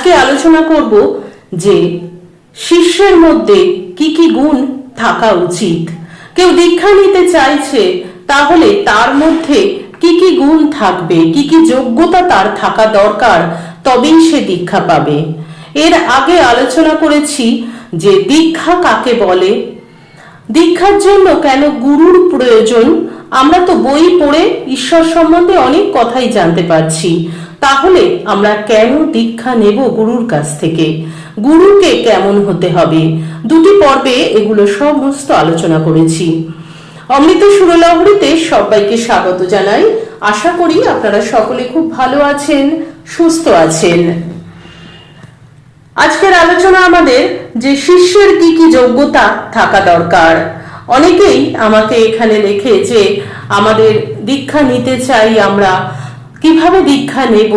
আজকে আলোচনা করব যে শিষ্যের মধ্যে কি কি গুণ থাকা উচিত। কেউ দীক্ষা নিতে চাইছে, তাহলে তার মধ্যে কি কি গুণ থাকবে, কি কি যোগ্যতা তার থাকা দরকার, তবেই সে দীক্ষা পাবে। এর আগে আলোচনা করেছি যে দীক্ষা কাকে বলে? দীক্ষার জন্য কেন গুরুর প্রয়োজন? আমরা তো বই পড়ে ঈশ্বর সম্বন্ধে অনেক কথাই জানতে পারছি। তাহলে আমরা কেন দীক্ষা নেব গুরুর কাছ থেকে? গুরুকে কেমন হতে হবে? দুটি পর্বে এগুলো সমস্ত আলোচনা করেছি। অমৃত সুরলহরীতে সবাইকে স্বাগত জানাই। আশা করি আপনারা সকলে খুব ভালো আছেন, সুস্থ আছেন। আজকের আলোচনা আমাদের যে শিষ্যের কি কি যোগ্যতা থাকা দরকার। অনেকেই আমাকে এখানে লেখে যে আমাদের দীক্ষা নিতে চাই আমরা কীভাবে দীক্ষা নেব?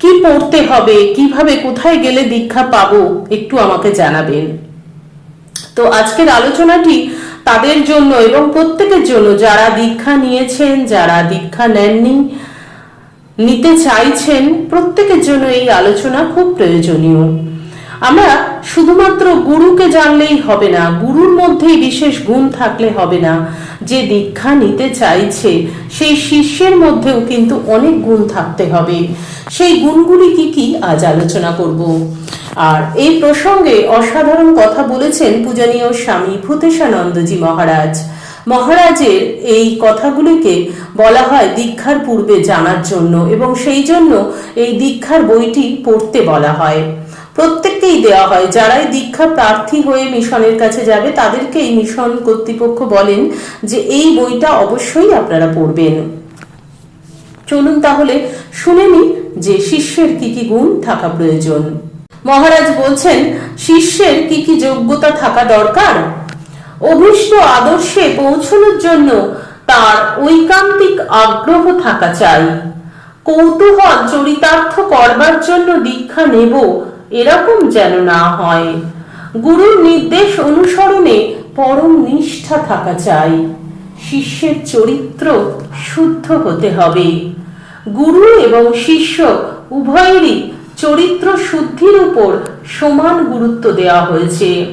কি পড়তে হবে? কীভাবে কোথায় গেলে দীক্ষা পাবো? একটু আমাকে জানাবেন। তো আজকের আলোচনাটি তাদের জন্য এবং প্রত্যেকের জন্য, যারা দীক্ষা নিয়েছেন, যারা দীক্ষা নেননি, নিতে চাইছেন, প্রত্যেকের জন্য এই আলোচনা খুব প্রয়োজনীয়। আমরা শুধুমাত্র গুরুকে জানলেই হবে না, গুরুর মধ্যেই বিশেষ গুণ থাকলে হবে না। যে দীক্ষা নিতে চাইছে, সেই শিষ্যের মধ্যেও কিন্তু অনেক গুণ থাকতে হবে। সেই গুণগুলি কি কি? আজ আলোচনা করব। আর এই প্রসঙ্গে অসাধারণ কথা বলেছেন পূজনীয় স্বামী ভূতেশানন্দজি মহারাজ। মহারাজের এই কথাগুলিকে বলা হয় দীক্ষার পূর্বে জানার জন্য এবং সেই জন্য এই দীক্ষার বইটি পড়তে বলা হয়। প্রত্যেককেই দেওয়া হয়। যারাই দীক্ষা প্রার্থী হয়ে মিশনের কাছে যাবে, তাদেরকে এই মিশন কর্তৃপক্ষ বলেন যে এই বইটা অবশ্যই আপনারা পড়বেন। চলুন তাহলে শুনে নি যে শিষ্যের কি কি গুণ থাকা প্রয়োজন। মহারাজ বলছেন, শিষ্যের কি কি যোগ্যতা থাকা দরকার? অভীষ্ট আদর্শে পৌঁছানোর জন্য তার ঐকান্তিক আগ্রহ থাকা চাই। কৌতূহল চরিতার্থ করবার জন্য দীক্ষা নেব এরকম যেন না হয়। গুরুর নির্দেশ অনুসরণে পরম নিষ্ঠা থাকা চাই। শিষ্যের চরিত্র শুদ্ধ হতে হবে। গুরু এবং শিষ্য উভয়েরই চরিত্র শুদ্ধির উপর সমান গুরুত্ব দেওয়া হয়েছে।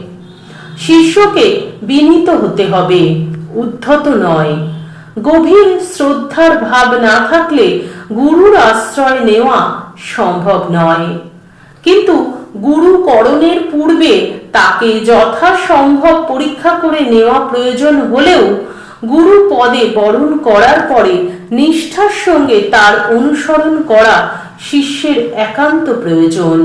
শিষ্যকে বিনীত হতে হবে, উদ্ধত নয়। গভীর শ্রদ্ধার ভাব না থাকলে গুরুর আশ্রয় নেওয়া সম্ভব নয়। কিন্তু গুরু করণের পূর্বে তাকে যথাসম্ভব পরীক্ষা করে নেওয়া প্রয়োজন হলেও গুরু পদে বরণ করার পরে নিষ্ঠার সঙ্গে তার অনুসরণ করা শিষ্যের একান্ত প্রয়োজন।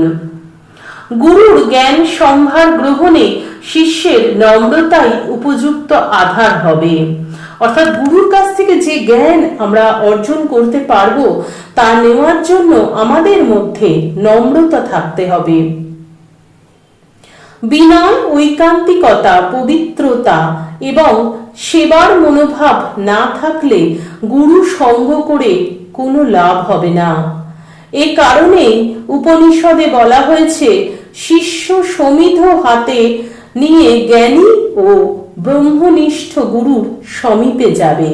গুরুর জ্ঞান সম্ভার গ্রহণে শিষ্যের নম্রতাই উপযুক্ত আধার হবে। অর্থাৎ গুরুর কাছ থেকে যে জ্ঞান আমরা অর্জন করতে পারব, তা নেওয়ার জন্য আমাদের মধ্যে নম্রতা থাকতে হবে। বিনয়, ঐকান্তিকতা, পবিত্রতা এবং সেবার মনোভাব না থাকলে গুরু সঙ্গ করে কোনো লাভ হবে না। এ কারণে উপনিষদে বলা হয়েছে, শিষ্য সমিধ হাতে নিয়ে জ্ঞানী ও ব্রহ্মনিষ্ঠ গুরুর সমীপে যাবে।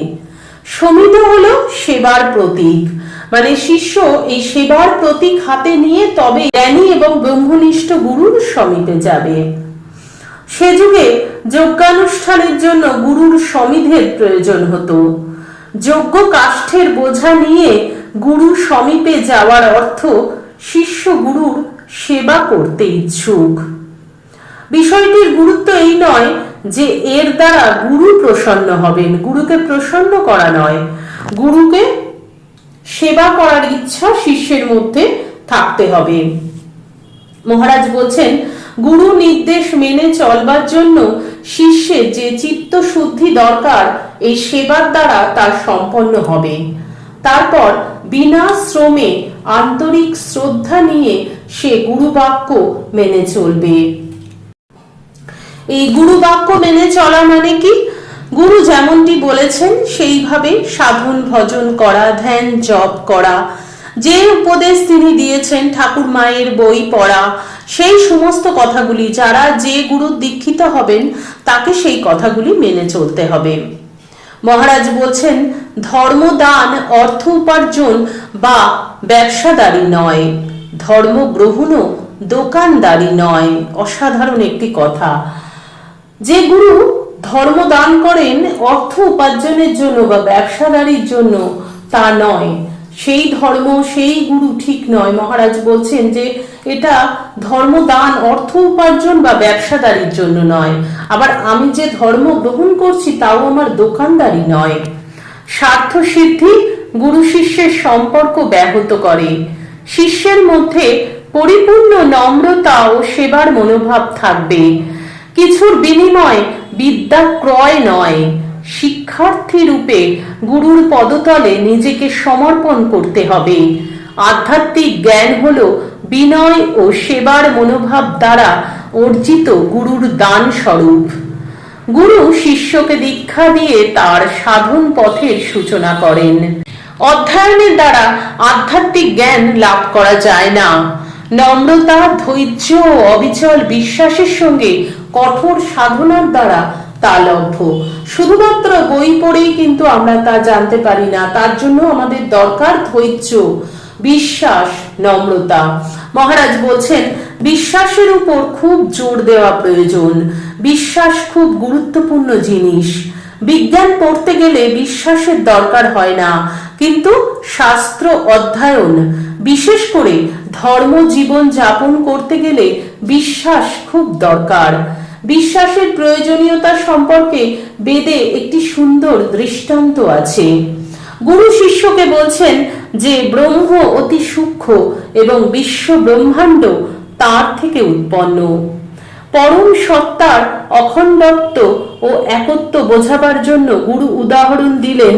সমিধ হলো সেবার প্রতীক। মানে শিষ্য এই সেবার প্রতীক হাতে নিয়ে তবে জ্ঞানী এবং ব্রহ্মনিষ্ঠ গুরুর সমীপে যাবে। সে যুগে যজ্ঞানুষ্ঠানের জন্য গুরুর সমিধের প্রয়োজন হতো। যজ্ঞ কাষ্ঠের বোঝা নিয়ে গুরু সমীপে যাওয়ার অর্থ শিষ্য গুরুর সেবা করতে ইচ্ছুক। বিষয়টির গুরুত্ব এই নয় যে এর দ্বারা গুরু প্রসন্ন হবেন, গুরুকে প্রসন্ন করা নয়। গুরুকে সেবা করার ইচ্ছা শিষ্যের মধ্যে থাকতে হবে। মহারাজ বলছেন, গুরু নির্দেশ মেনে চলবার জন্য শিষ্যের যে চিত্ত শুদ্ধি দরকার, এই সেবার দ্বারা তার সম্পন্ন হবে। তারপর বিনা শ্রমে আন্তরিক শ্রদ্ধা নিয়ে সে গুরুবাক্য মেনে চলবে। এই গুরু বাক্য মেনে চলা মানে কি? গুরু যেমনটি বলেছেন, সেইভাবে সাধন ভজন করা, ধ্যান জপ করা। যে উপদেশ তিনি দিয়েছেন, ঠাকুর মায়ের বই পড়া, সেই সমস্ত কথাগুলি, যারা যে গুরু দীক্ষিত হবেন, তাকে সেই কথাগুলি মেনে চলতে হবে। মহারাজ বলছেন, ধর্মদান অর্থ উপার্জন বা ব্যবসাদারি নয় ধর্ম গ্রহণও দোকানদারি নয়। অসাধারণ একটি কথা। যে গুরু ধর্ম দান করেন, অর্থ উপার্জনের জন্য বা ব্যবসাদারির জন্য, তা নয়। সেই ধর্ম, সেই গুরু ঠিক নয়। মহারাজ বলছেন যে এটা ধর্মদান অর্থ উপার্জন বা ব্যবসাদারির জন্য নয়। আবার আমি যে ধর্ম গ্রহণ করছি, তাও আমার দোকানদারি নয়। স্বার্থ সিদ্ধি গুরু শিষ্যের সম্পর্ক ব্যাহত করে। শিষ্যের মধ্যে পরিপূর্ণ নম্রতা ও সেবার মনোভাব থাকবে। কিছুর বিনিময় বিদ্যা ক্রয় নয়। শিক্ষার্থী রূপে গুরুর পদতলে নিজেকে সমর্পণ করতে হবে। আধ্যাত্মিক জ্ঞান হলো বিনয় ও সেবার মনোভাব দ্বারা অর্জিত গুরুর দান স্বরূপ গুরু শিষ্যকে দীক্ষা দিয়ে তার সাধন পথের সূচনা করেন। অধ্যয়নের দ্বারা আধ্যাত্মিক জ্ঞান লাভ করা যায় না। নম্রতা, ধৈর্য ও অবিচল বিশ্বাসের সঙ্গে কঠোর সাধনার দ্বারা তা লভ্য। শুধুমাত্র বই পড়েই কিন্তু আমরা তা জানতে পারি না, তার জন্য আমাদের দরকার ধৈর্য, বিশ্বাস, নম্রতা। মহারাজ বলছেন, বিশ্বাসের উপর খুব জোর দেওয়া প্রয়োজন। বিশ্বাস খুব গুরুত্বপূর্ণ জিনিস। বিজ্ঞান পড়তে গেলে বিশ্বাসের দরকার হয় না, কিন্তু শাস্ত্র অধ্যয়ন, বিশেষ করে ধর্ম জীবন যাপন করতে গেলে বিশ্বাস খুব দরকার। বিশ্বাসের প্রয়োজনীয়তা সম্পর্কে বেদে একটি সুন্দর দৃষ্টান্ত আছে। গুরু শিষ্যকে বলছেন যে ব্রহ্ম অতি সূক্ষ্ম এবং বিশ্ব ব্রহ্মাণ্ড তার থেকে উৎপন্ন। পরম সত্তার অখণ্ডত্ব ও একত্ব বোঝাবার জন্য গুরু উদাহরণ দিলেন,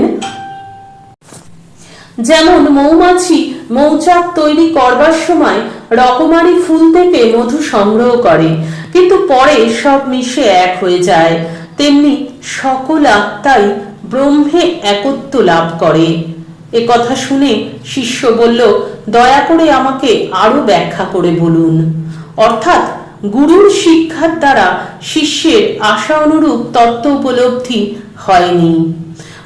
যেমন মৌমাছি মৌচাক তৈরি করবার সময় রকমারি ফুল থেকে মধু সংগ্রহ করে কিন্তু পরে সব মিশে এক হয়ে যায়। তেমনি সকল আত্মাই ব্রহ্মে একত্ব লাভ করে। এ কথা শুনে শিষ্য বলল, দয়া করে আমাকে আরও ব্যাখ্যা করে বলুন। অর্থাৎ গুরুর শিক্ষার দ্বারা শিষ্যের আশা অনুরূপ তত্ত্ব উপলব্ধি হয়নি।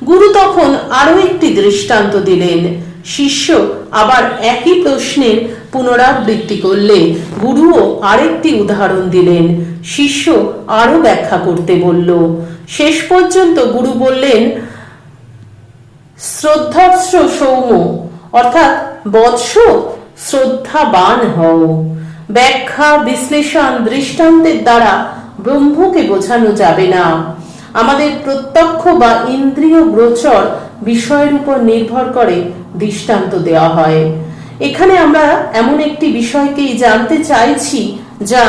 গুরু তখন আরও একটি দৃষ্টান্ত দিলেন। শিষ্য আবার একই প্রশ্নের পুনরাবৃত্তি করলে গুরুও আরেকটি উদাহরণ দিলেন। শিষ্য আরও ব্যাখ্যা করতে বলল, শেষ পর্যন্ত গুরু বললেন, শ্রদ্ধাশ্র সৌম্য অর্থাৎ বৎস শ্রদ্ধাবান হও। ব্যাখ্যা, বিশ্লেষণ, দৃষ্টান্তের দ্বারা ব্রহ্মকে বোঝানো যাবে না। আমাদের প্রত্যক্ষ বা ইন্দ্রিয় গোচর বিষয়ের উপর নির্ভর করে দৃষ্টান্ত দেওয়া হয়। এখানে আমরা এমন একটি বিষয়কেই জানতে চাইছি যা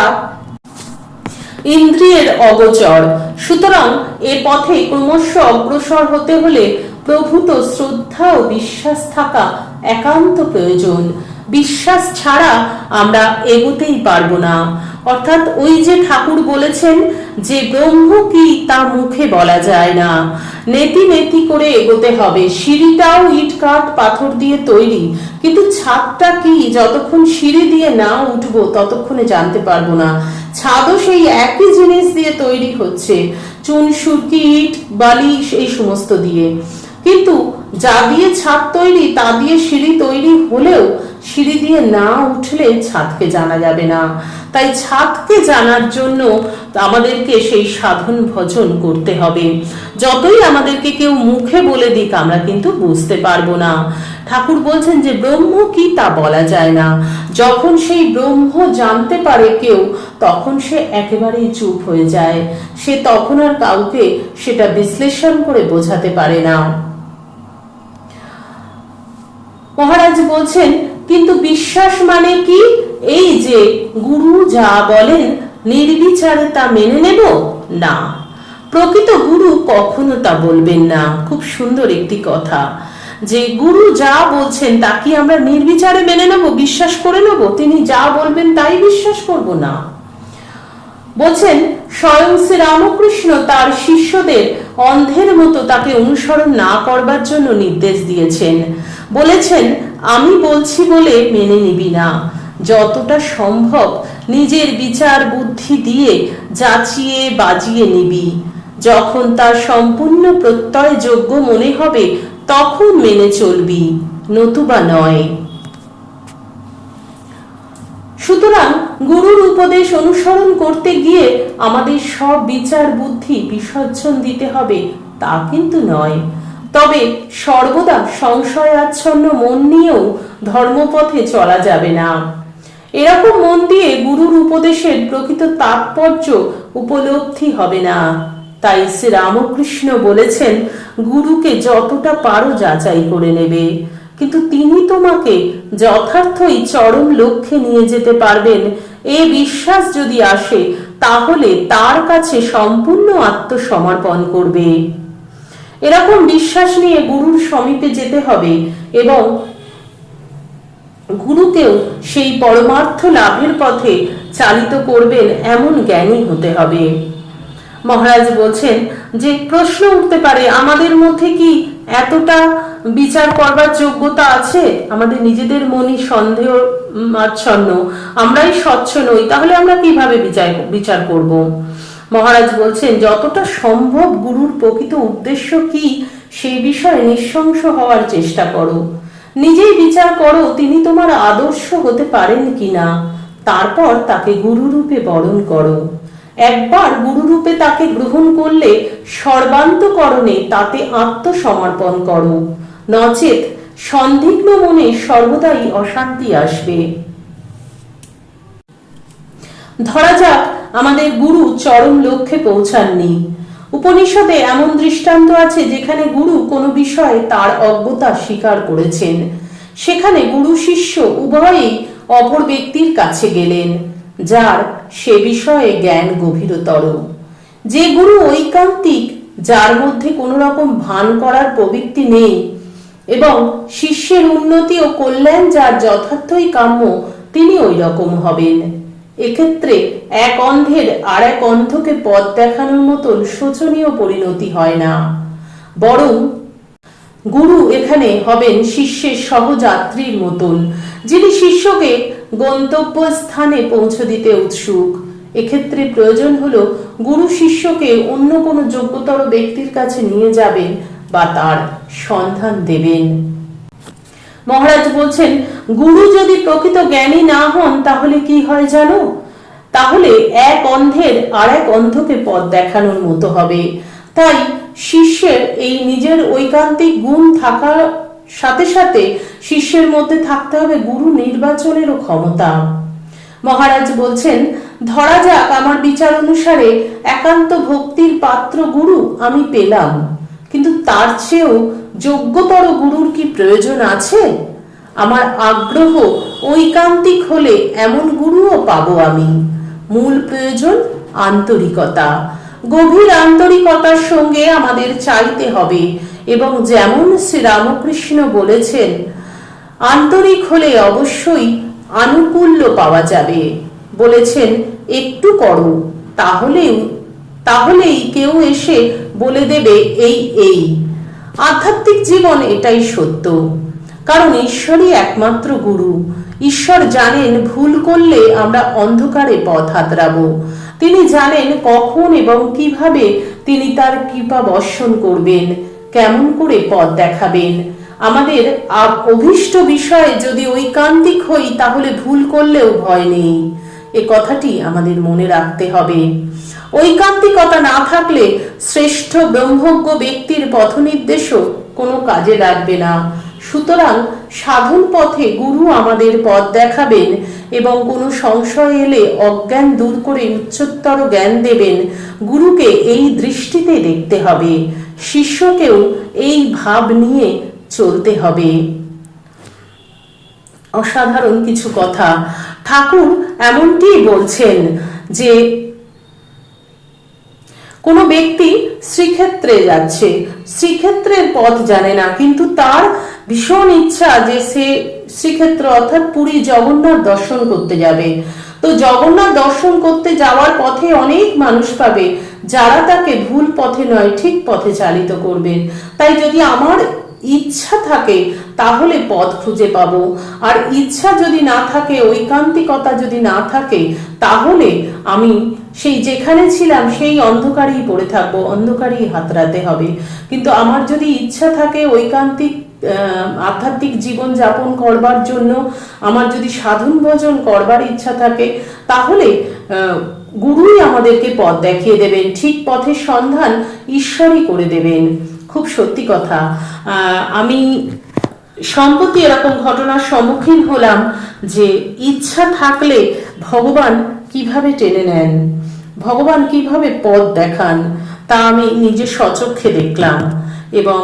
ইন্দ্রিয়ের অগোচর। সুতরাং এ পথে ক্রমশ অগ্রসর হতে হলে প্রভূত শ্রদ্ধা ও বিশ্বাস থাকা একান্ত প্রয়োজন। বিশ্বাস ছাড়া আমরা এগোতেই পারব না। অর্থাৎ ওই যে ঠাকুর বলেছেন যে ব্রহ্ম কি তা মুখে বলা যায় না। নেতি নেতি করে এগোতে হবে। সিঁড়িটাও ইট কাঠ পাথর দিয়ে তৈরি। কিন্তু ছাদটা কি? যতক্ষণ সিঁড়ি দিয়ে না উঠবো, ততক্ষণে জানতে পারব না। ছাদও সেই একই জিনিস দিয়ে তৈরি হচ্ছে। চুন, সুরকি, ইট, বালি, এই সমস্ত দিয়ে। যা দিয়ে ছাদ তৈরি, তা দিয়ে সিঁড়ি তৈরি হলেও সিঁড়ি দিয়ে না উঠলে ছাদকে জানা যাবে না। তাই ছাদকে জানার জন্য আমাদেরকে সেই সাধন ভজন করতে হবে। যতই আমাদেরকে কেউ মুখে বলে দিক, আমরা কিন্তু বুঝতে পারব না। ঠাকুর বলছেন যে, ব্রহ্ম কি তা বলা যায় না? যখন সেই ব্রহ্ম জানতে পারে কেউ, তখন সে একেবারেই চুপ হয়ে যায়। সে তখন আর কাউকে সেটা বিশ্লেষণ করে বোঝাতে পারে না। মহারাজ বলছেন, কিন্তু বিশ্বাস মানে কি? এই যে গুরু যা বলেন, নির্বিচারে তা মেনে নেব? না। প্রকৃত গুরু কখনো তা বলবেন না। খুব সুন্দর একটি কথা। যে গুরু যা বলছেন, তা কি আমরা নির্বিচারে মেনে নেব, বিশ্বাস করে নেব? তিনি যা বলবেন, তাই বিশ্বাস করব না। বলছেন, স্বয়ং শ্রী রামকৃষ্ণ তার শিষ্যদের অন্ধের মতো তাকে অনুসরণ না করবার জন্য নির্দেশ দিয়েছেন। বলেছেন, আমি বলছি বলে মেনে নিবি না। যতটা সম্ভব নিজের বিচার বুদ্ধি দিয়ে যাচিয়ে বাজিয়ে নিবি। যখন তার সম্পূর্ণ প্রত্যয় যোগ্য মনে হবে, তখন মেনে চলবি, নতুবা নয়। সুতরাং গুরুর উপদেশ অনুসরণ করতে গিয়ে আমাদের সব বিচার বুদ্ধি বিসর্জন দিতে হবে, তা কিন্তু নয়। তবে সর্বদা সংশয় আচ্ছন্ন মন নিয়েও ধর্মপথে চলা যাবে না। এরকম মন দিয়ে গুরুর উপদেশের প্রকৃত তাৎপর্য উপলব্ধি হবে না। তাই শ্রী রামকৃষ্ণ বলেছেন, গুরুকে যতটা পারো যাচাই করে নেবে। কিন্তু তিনি তোমাকে যথার্থই চরম লক্ষ্যে নিয়ে যেতে পারবেন। এ বিশ্বাস যদি আসে, তাহলে তার কাছে সম্পূর্ণ আত্মসমর্পণ করবে। এরকম বিশ্বাস নিয়ে গুরুর সমীপে যেতে হবে এবং গুরুকেও সেই পরমার্থ লাভের পথে চালিত করবেন এমন জ্ঞানী হতে হবে। মহারাজ বলছেন যে প্রশ্ন উঠতে পারে, আমাদের মধ্যে কি এতটা বিচার করবার যোগ্যতা আছে? আমাদের নিজেদের মনই সন্দেহ আচ্ছন্ন আমরাই স্বচ্ছ নই, তাহলে আমরা কীভাবে বিচার বিচার করব? মহারাজ বলছেন, যতটা সম্ভব গুরুর প্রকৃত উদ্দেশ্য কি সেই বিষয়ে নিঃশংস হওয়ার চেষ্টা করো। নিজেই বিচার করো, তিনি তোমার আদর্শ হতে পারেন কিনা। তারপর তাকে গুরুরূপে বরণ করো। একবার গুরুরূপে তাকে গ্রহণ করলে সর্বান্তকরণে তাতে আত্মসমর্পণ করো। নচেত সন্দিগ্ন মনে সর্বদাই অশান্তি আসবে। ধরা যাক আমাদের গুরু চরম লক্ষ্যে পৌঁছাননি। উপনিষদে এমন দৃষ্টান্ত আছে যেখানে গুরু কোনো বিষয়ে তার অজ্ঞতা স্বীকার করেছেন। সেখানে গুরু শিষ্য উভয়েই অপর ব্যক্তির কাছে গেলেন, যার সে বিষয়ে জ্ঞান গভীরতর। যে গুরু ঐকান্তিক, যার মধ্যে কোনো রকম ভান করার প্রবৃত্তি নেই এবং শিষ্যের উন্নতি ও কল্যাণ যার যথার্থই কাম্য, তিনি ওই রকম হবেন। এক্ষেত্রে এক অন্ধের আর এক অন্ধকে পথ দেখানোর মতন শোচনীয় পরিণতি হয় না। বরং গুরু এখানে হবেন শিষ্যের সহযাত্রীর মতন, যিনি শিষ্যকে গন্তব্য স্থানে পৌঁছে দিতে উৎসুক। এক্ষেত্রে প্রয়োজন হলো গুরু শিষ্যকে অন্য কোনো যোগ্যতর ব্যক্তির কাছে নিয়ে যাবেন বা তার সন্ধান দেবেন। মহারাজ বলছেন, গুরু যদি প্রকৃত জ্ঞানী না হন, তাহলে কি হয় জানো? তাহলে এক অন্ধের আর এক অন্ধকে পথ দেখানোর মতো হবে। তাই শিষ্যের এই নিজের ঐকান্তিক গুণ থাকার সাথে সাথে শিষ্যের মধ্যে থাকতে হবে গুরু নির্বাচনেরও ক্ষমতা। মহারাজ বলছেন, ধরা যাক, আমার বিচার অনুসারে একান্ত ভক্তির পাত্র গুরু আমি পেলাম। কিন্তু তার চেয়েও যোগ্যতর গুরুর কি প্রয়োজন আছে? আমার আগ্রহ ঐকান্তিক হলে এমন গুরুও পাবো আমি। মূল প্রয়োজন আন্তরিকতা। গভীর আন্তরিকতার সঙ্গে আমাদের চাইতে হবে এবং যেমন শ্রীরামকৃষ্ণ বলেছেন, আন্তরিক হলে অবশ্যই আনুকূল্য পাওয়া যাবে। বলেছেন, একটু করো তাহলেও তাহলেই কেউ এসে বলে দেবে এই এই। আধ্যাত্মিক জীবন এটাই সত্য। কারণ ঈশ্বরই একমাত্র গুরু। ঈশ্বর জানেন ভুল করলে আমরা অন্ধকারে পথ হাতড়াবো। তিনি জানেন কখন এবং কীভাবে তিনি তার কৃপা বর্ষণ করবেন, কেমন করে পথ দেখাবেন। আমাদের অভীষ্ট বিষয়ে যদি ঐকান্তিক হই, তাহলে ভুল করলেও ভয় নেই। এ কথাটি আমাদের মনে রাখতে হবে। ঐকান্তিকতা না থাকলে শ্রেষ্ঠ ব্রহ্মজ্ঞ ব্যক্তির পথনির্দেশও কোনো কাজে লাগবে না। সুতরাং সাধন পথে গুরু আমাদের পথ দেখাবেন এবং কোনো সংশয় এলে অজ্ঞান দূর করে উচ্চতর জ্ঞান দেবেন। গুরুকে এই দৃষ্টিতে দেখতে হবে। শিষ্যকেও এই ভাব নিয়ে চলতে হবে। অসাধারণ কিছু কথা। ঠাকুর এমনটিই বলছেন যে কোনো ব্যক্তি শ্রীক্ষেত্রে যাচ্ছে, শ্রীক্ষেত্রের পথ জানে না, কিন্তু তার ভীষণ ইচ্ছা যে সে শ্রীক্ষেত্র অর্থাৎ পুরী জগন্নাথ দর্শন করতে যাবে। তো জগন্নাথ দর্শন করতে যাওয়ার পথে অনেক মানুষ পাবে, যারা তাকে ভুল পথে নয়, ঠিক পথে চালিত করবেন তাই যদি আমার ইচ্ছা থাকে, তাহলে পথ খুঁজে পাবো। আর ইচ্ছা যদি না থাকে, ঐকান্তিকতা যদি না থাকে, তাহলে আমি সেই যেখানে ছিলাম, সেই অন্ধকারেই পড়ে থাকব, অন্ধকারেই হাতড়াতে হবে। কিন্তু আমার যদি ইচ্ছা থাকে ঐকান্তিক আধ্যাত্মিক জীবন যাপন করবার জন্য, আমার যদি সাধন ভজন করবার ইচ্ছা থাকে, তাহলে গুরুই আমাদেরকে পথ দেখিয়ে দেবেন, ঠিক পথের সন্ধান ঈশ্বরই করে দেবেন। খুব সত্যি কথা। আমি সম্প্রতি এরকম ঘটনার সম্মুখীন হলাম যে, ইচ্ছা থাকলে ভগবান কীভাবে টেনে নেন? ভগবান কীভাবে পথ দেখান, তা আমি নিজে সচক্ষে দেখলাম এবং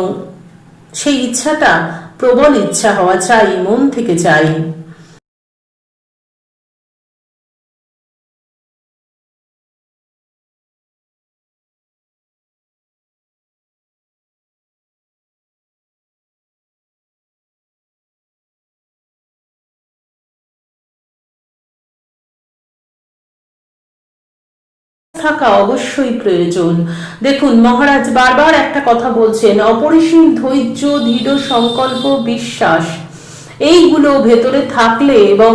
সেই ইচ্ছাটা প্রবল ইচ্ছা হওয়া চাই, মন থেকে চাই। থাকা অবশ্যই প্রয়োজন। দেখুন, মহারাজ বারবার একটা কথা বলছেন, অপরিসীম ধৈর্য, দৃঢ় সংকল্প, বিশ্বাস, এইগুলো ভেতরে থাকলে এবং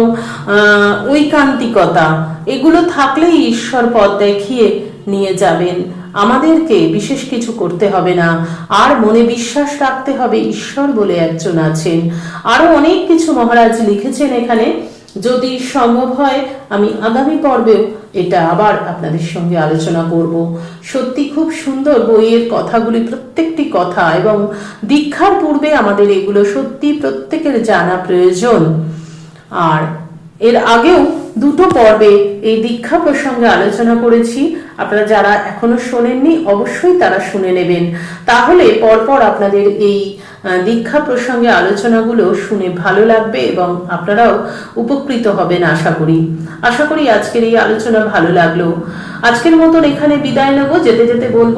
ঐকান্তিকতা, এগুলো থাকলেই ঈশ্বর পথ দেখিয়ে নিয়ে যাবেন। আমাদেরকে বিশেষ কিছু করতে হবে না। আর মনে বিশ্বাস রাখতে হবে, ঈশ্বর বলে একজন আছেন। আরও অনেক কিছু মহারাজ লিখেছেন এখানে। যদি সম্ভব হয়, আমি আগামী পর্বেও এটা আবার আপনাদের সঙ্গে আলোচনা করব। সত্যি খুব সুন্দর বইয়ের কথাগুলি, প্রত্যেকটি কথা এবং দীক্ষার পূর্বে আমাদের এগুলো সত্যি প্রত্যেকের জানা প্রয়োজন। আর এর আগেও দুটো পর্বে এই দীক্ষা প্রসঙ্গে আলোচনা করেছি। আপনারা যারা এখনও শোনেননি, অবশ্যই তারা শুনে নেবেন। তাহলে পরপর আপনাদের এই দীক্ষা প্রসঙ্গে আলোচনাগুলো শুনে ভালো লাগবে এবং আপনারাও উপকৃত হবেন আশা করি। আশা করি আজকের এই আলোচনা ভালো লাগল। আজকের মতন এখানে বিদায় নেব। যেতে যেতে বলব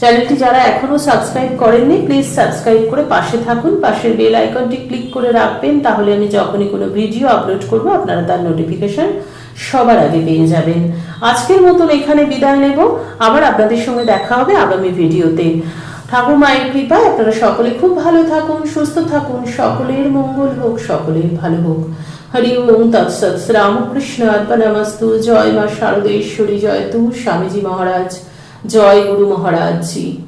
চ্যানেলটি যারা এখনও সাবস্ক্রাইব করেননি প্লিজ সাবস্ক্রাইব করে পাশে থাকুন। পাশের বেল আইকনটি ক্লিক করে রাখবেন, তাহলে আমি যখনই কোনো ভিডিও আপলোড করব, আপনারা তার নোটিফিকেশন সবার আগে পেয়ে যাবেন। আজকের মতন এখানে বিদায় নেব। আবার আপনাদের সঙ্গে দেখা হবে আগামী ভিডিওতে ঠাকুর মায়ের কৃপায় আপনারা সকলে খুব ভালো থাকুন, সুস্থ থাকুন, সকলের মঙ্গল হোক, সকলের ভালো হোক। হরি ওম তৎসৎ রামকৃষ্ণ অর্পণমস্তু জয় মা শারদেশ্বরী জয় তু স্বামীজি মহারাজ। জয় গুরু মহারাজ জি।